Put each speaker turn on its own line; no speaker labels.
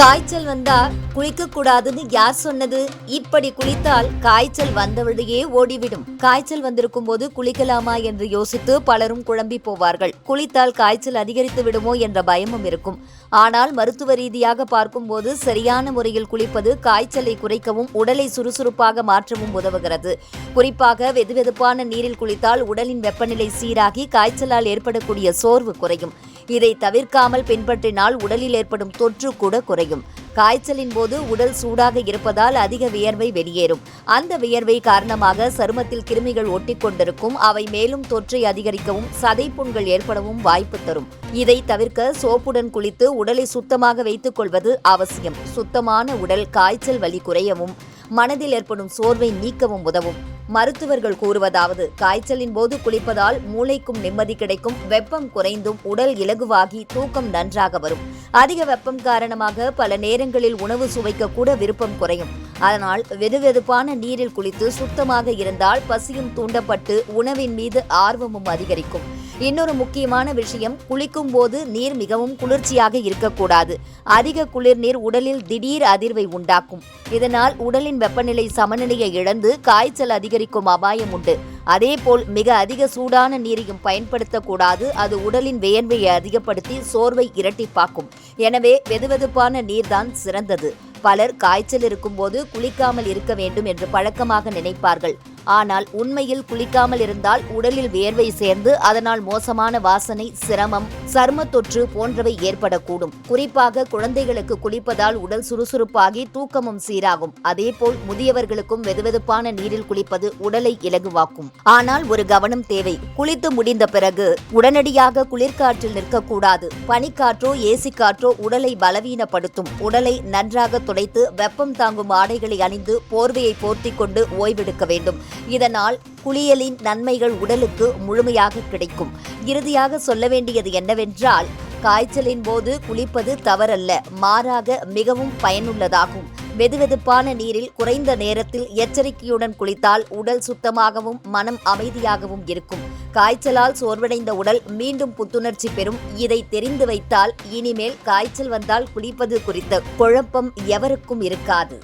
காய்ச்சல் வந்தா குளிக்க கூடாதுன்னு யார் சொன்னது? இப்படி குளித்தால் காய்ச்சல் வந்தவழியே ஓடிவிடும். காய்ச்சல் வந்திருக்கும் போது குளிக்கலாமா என்று யோசித்து பலரும் குழம்பி போவார்கள். குளித்தால் காய்ச்சல் அதிகரித்து விடுமோ என்ற பயமும் இருக்கும். ஆனால் மருத்துவ ரீதியாக பார்க்கும்போது சரியான முறையில் குளிப்பது காய்ச்சலை குறைக்கவும் உடலை சுறுசுறுப்பாக மாற்றவும் உதவுகிறது. குறிப்பாக வெதுவெதுப்பான நீரில் குளித்தால் உடலின் வெப்பநிலை சீராகி காய்ச்சலால் ஏற்படக்கூடிய சோர்வு குறையும். இதை தவிர்க்காமல் பின்பற்றினால் உடலில் ஏற்படும் தொற்று கூட குறையும். காய்ச்சலின் போது உடல் சூடாக இருப்பதால் அதிக வியர்வை வெளியேறும். அந்த வியர்வை காரணமாக சருமத்தில் கிருமிகள் ஒட்டிக்கொண்டிருக்கும். அவை மேலும் தொற்றை அதிகரிக்கவும் சதைப்புண்கள் ஏற்படவும் வாய்ப்பு தரும். இதை தவிர்க்க சோப்புடன் குளித்து உடலை சுத்தமாக வைத்துக் கொள்வது அவசியம். சுத்தமான உடல் காய்ச்சல் வலி குறையவும் மனதில் ஏற்படும் சோர்வை நீக்கவும் உதவும். மருத்துவர்கள் கூறுவதாவது காய்ச்சலின் போது குளிப்பதால் மூளைக்கும் நிம்மதி கிடைக்கும் வெப்பம் குறைந்தும் உடல் இலகுவாகி தூக்கம் நன்றாக வரும். அதிக வெப்பம் காரணமாக பல நேரங்களில் உணவு சுவைக்க கூட விருப்பம் குறையும். அதனால் வெதுவெதுப்பான நீரில் குளித்து சுத்தமாக இருந்தால் பசியும் தூண்டப்பட்டு உணவின் மீது ஆர்வமும் அதிகரிக்கும். இன்னொரு முக்கியமான விஷயம் குளிக்கும் போது நீர் மிகவும் குளிர்ச்சியாக இருக்கக்கூடாது. அதிக குளிர் நீர் உடலில் திடீர் அதிர்வை உண்டாக்கும். இதனால் உடலின் வெப்பநிலை சமநிலையை இழந்து காய்ச்சல் அதிகரிக்கும் அபாயம் உண்டு. அதேபோல் மிக அதிக சூடான நீரையும் பயன்படுத்தக்கூடாது. அது உடலின் வியர்வையை அதிகப்படுத்தி சோர்வை இரட்டிப்பாக்கும். எனவே வெதுவெதுப்பான நீர்தான் சிறந்தது. பலர் காய்ச்சல் இருக்கும்போது குளிக்காமல் இருக்க வேண்டும் என்று பழக்கமாக நினைப்பார்கள். ஆனால் உண்மையில் குளிக்காமல் இருந்தால் உடலில் வேர்வை சேர்ந்து அதனால் மோசமான வாசனை சிரமம் சர்ம தொற்று போன்றவை ஏற்படக்கூடும். குறிப்பாக குழந்தைகளுக்கு குளிப்பதால் உடல் சுறுசுறுப்பாகி தூக்கமும் சீராகும். அதேபோல் முதியவர்களுக்கும் வெதுவெதுப்பான நீரில் குளிப்பது உடலை இலகுவாக்கும். ஆனால் ஒரு கவனம் தேவை. குளித்து முடிந்த பிறகு உடனடியாக குளிர்காற்றில் நிற்கக்கூடாது. பனிக்காற்றோ ஏசி காற்றோ உடலை பலவீனப்படுத்தும். உடலை நன்றாக துடைத்து வெப்பம் தாங்கும் ஆடைகளை அணிந்து போர்வையை போர்த்தி கொண்டு ஓய்வெடுக்க வேண்டும். இதனால் குளியலின் நன்மைகள் உடலுக்கு முழுமையாக கிடைக்கும். இறுதியாக சொல்ல வேண்டியது என்னவென்றால் காய்ச்சலின் போது குளிப்பது தவறல்ல மாறாக மிகவும் பயனுள்ளதாகும். வெதுவெதுப்பான நீரில் குறைந்த நேரத்தில் எச்சரிக்கையுடன் குளித்தால் உடல் சுத்தமாகவும் மனம் அமைதியாகவும் இருக்கும். காய்ச்சலால் சோர்வடைந்த உடல் மீண்டும் புத்துணர்ச்சி பெறும். இதை தெரிந்து வைத்தால் இனிமேல் காய்ச்சல் வந்தால் குளிப்பது குறித்த குழப்பம் எவருக்கும் இருக்காது.